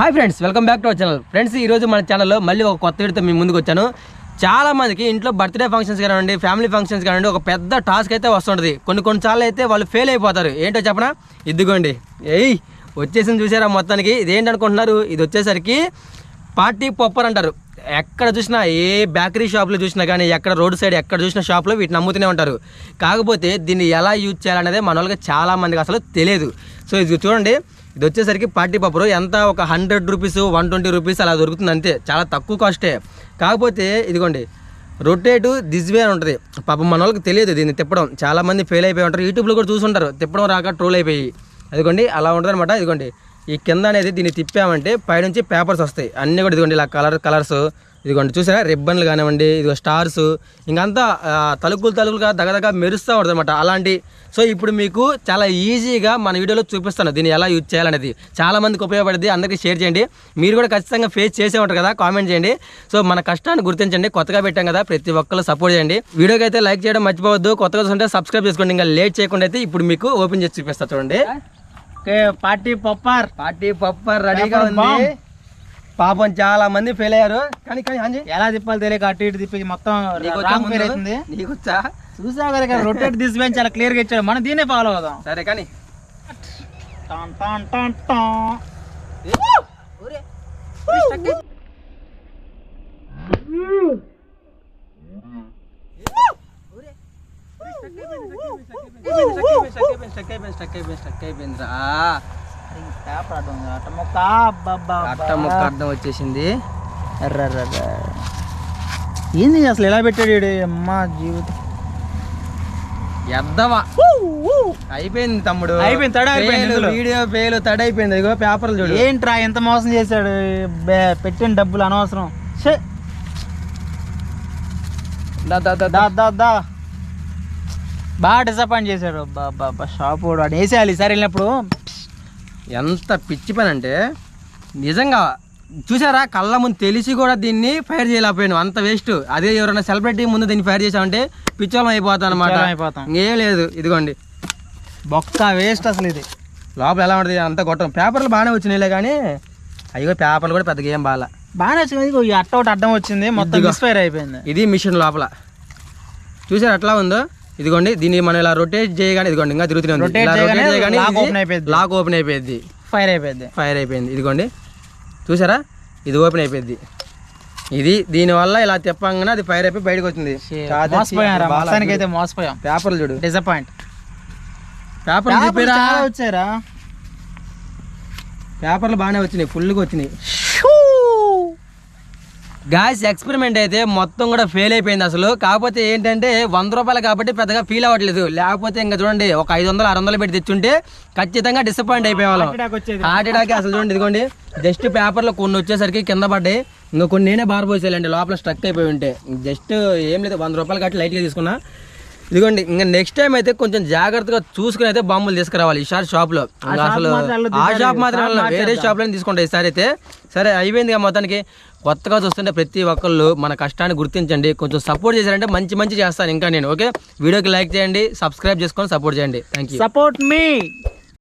Hi friends welcome back to our channel. Friends ఈరోజు మన ఛానల్లో మళ్ళీ ఒక కొత్త వీడితో మీ ముందుకు వచ్చాను. చాలా మందికి ఇంట్లో బర్త్డే ఫంక్షన్స్ కానివ్వండి ఫ్యామిలీ ఫంక్షన్స్ కానివ్వండి ఒక పెద్ద టాస్క్ అయితే వస్తుంటుంది. కొన్ని కొన్నిసార్లు అయితే వాళ్ళు ఫెయిల్ అయిపోతారు. ఏంటో చెప్పనా? ఇదిగోండి. ఏయ్ వచ్చేసింది చూసారా మొత్తానికి? ఇదేంటి అనుకుంటున్నారు? ఇది వచ్చేసరికి పార్టీ పొప్పర్ అంటారు. ఎక్కడ చూసినా ఏ బేకరీ షాప్లో చూసినా కానీ ఎక్కడ రోడ్ సైడ్ ఎక్కడ చూసిన షాప్లో వీటిని అమ్ముతూనే ఉంటారు. కాకపోతే దీన్ని ఎలా యూజ్ చేయాలనేది మన వాళ్ళకి చాలా మందికి అసలు తెలియదు. సో ఇది చూడండి ఇది వచ్చేసరికి పార్టీ పప్పరు. ఎంత ఒక hundred rupees one twenty rupees అలా దొరుకుతుంది అంతే. చాలా తక్కువ కాస్టే కాకపోతే ఇదిగోండి రొటేటు దిజ్వే అని ఉంటుంది. పాపం మన వాళ్ళకి తెలియదు దీన్ని తిప్పడం. చాలా మంది ఫెయిల్ అయిపోయి ఉంటారు. యూట్యూబ్లో కూడా చూసుంటారు. తిప్పడం రాక ట్రోల్ అయిపోయి. అదిగోండి అలా ఉంటుంది అనమాట ఇదిగోండి ఈ కింద అనేది దీన్ని తిప్పామంటే పైనుంచి పేపర్స్ వస్తాయి. అన్నీ కూడా ఇదిగోండి ఇలా కలర్ కలర్స్. ఇదిగోండి చూసారా? రిబ్బన్లు కానివ్వండి ఇదిగో స్టార్స్. ఇంకంతా తలుకులు తలుకులుగా దగదగ మెరుస్తూ ఉంటుంది అనమాట అలాంటి. సో ఇప్పుడు మీకు చాలా ఈజీగా మన వీడియోలో చూపిస్తాను దీన్ని ఎలా యూజ్ చేయాలనేది. చాలా మందికి ఉపయోగపడింది అందరికీ షేర్ చేయండి. మీరు కూడా ఖచ్చితంగా ఫేస్ చేసే ఉంటారు కదా కామెంట్ చేయండి. సో మన కష్టాన్ని గుర్తించండి కొత్తగా పెట్టాం కదా ప్రతి ఒక్కరు సపోర్ట్ చేయండి. వీడియోకి అయితే లైక్ చేయడం మర్చిపోవద్దు కొత్తగా చూస్తుంటే సబ్స్క్రైబ్ చేసుకోండి. ఇంకా లేట్ చేయకుండా అయితే ఇప్పుడు మీకు ఓపెన్ చేసి చూపిస్తా చూడండి. పార్టీ పప్పర్. పార్టీ పప్పర్ రెడీగా ఉంది. పాపం చాలా మంది ఫెయిల్ అయ్యారు. కానీ కానీ ఎలా తిప్పాలి తెలియక అటు ఇటు తిప్పి మొత్తం నీకు చూసావు కదా రొటేట్ దిస్ చాలా క్లియర్గా ఇచ్చాడు. మనం దీనే ఫాలో అవుదాం. సరే కానీ. అట్ట మొక్క అర్థం వచ్చేసింది. ఏంది అసలు ఎలా పెట్టాడు? అమ్మా జీవితం ఎద్దవా అయిపోయింది తమ్ముడు అయిపోయింది, తడి అయిపోయింది. వీడియో పేలు తడి అయిపోయింది ఇగో పేపర్లు చూడు ఏంట్రా ఎంత మోసం చేశాడు పెట్టిన డబ్బులు అనవసరం! దా, దా, దా, దా. బాగా డిసప్పాయింట్ చేశాడు. బాబా షాప్ వాడు వాడు వేసేయాలి. ఈసారి వెళ్ళినప్పుడు ఎంత పిచ్చి పని అంటే నిజంగా చూసారా? కళ్ళ ముందు తెలిసి కూడా దీన్ని ఫైర్ చేయలేకపోయాను. అంత వేస్ట్ అదే ఎవరైనా సెలబ్రిటీ ముందు దీన్ని ఫైర్ చేసామంటే పిచ్చోళం అయిపోతాం అనమాట. ఏం లేదు. ఇదిగోండి. బొక్క వేస్ట్ అసలు ఇది. లోపల ఎలా ఉంటుంది? అంత కొట్టం పేపర్లు బాగానే వచ్చినాయిలే కానీ అయ్యో పేపర్లు కూడా పెద్దగా ఏం బాగా బాగానే వచ్చింది అట్ట ఒకటి అడ్డం వచ్చింది. మొత్తం. మిస్ఫైర్ అయిపోయింది. ఇది మిషన్ లోపల. చూసారు ఎట్లా ఉందో? ఇదిగోండి దీన్ని మనం ఇలా రొటేట్ చేయగానే ఇదిగోండి ఇంకా తిరుగుతూనే ఉంది. ఇలా చేయగానే. లాక్ ఓపెన్ అయిపోయింది. ఫైర్ అయిపోయింది. ఫైర్ అయిపోయింది. ఇదిగోండి చూసారా? ఇది ఓపెన్ అయిపోయింది. ఇది దీనివల్ల ఇలా తిప్పంగానే అది ఫైర్ అయిపోయి బయటకు వచ్చింది. మోసపోయాం. పేపర్లు చూడు. డిసప్పాయింట్ పేపర్లు వచ్చారా పేపర్లు బాగానే వచ్చినాయి ఫుల్గా వచ్చినాయి. గాయస్ ఎక్స్పెరిమెంట్ అయితే మొత్తం కూడా ఫెయిల్ అయిపోయింది అసలు. కాకపోతే ఏంటంటే వంద రూపాయలు కాబట్టి పెద్దగా ఫీల్ అవ్వట్లేదు. లేకపోతే ఇంకా చూడండి ఒక ఐదు వందలు ఆరు వందలు పెట్టి తెచ్చుంటే ఖచ్చితంగా డిసప్పాయింట్ అయిపోయేవాళ్ళం. హార్ట్ అటాక్ అసలు చూడండి ఇదిగోండి. జస్ట్ పేపర్లో కొన్ని వచ్చేసరికి కింద పడ్డాయి. ఇంకా కొన్ని నేనే బారపోసేయాలండి లోపల స్ట్రక్ అయిపోయి ఉంటే. జస్ట్ ఏం లేదు వంద రూపాయలు కట్టి లైట్గా తీసుకున్నా. ఇదిగోండి ఇంకా నెక్స్ట్ టైం అయితే కొంచెం జాగ్రత్తగా చూసుకుని అయితే బాంబులు తీసుకురావాలి ఈసారి షాప్లో. అసలు ఆ. షాప్ మాత్రం. వేరే షాప్లో తీసుకుంటా ఈసారి అయితే. సరే అయిపోయింది కదా మొత్తానికి. కొత్తగా చూస్తుంటే ప్రతి ఒక్కళ్ళు మన కష్టాన్ని గుర్తించండి కొంచెం సపోర్ట్ చేశారంటే మంచి మంచి చేస్తాను ఇంకా నేను ఓకే? వీడియోకి లైక్ చేయండి సబ్స్క్రైబ్ చేసుకొని సపోర్ట్ చేయండి. Thank you support me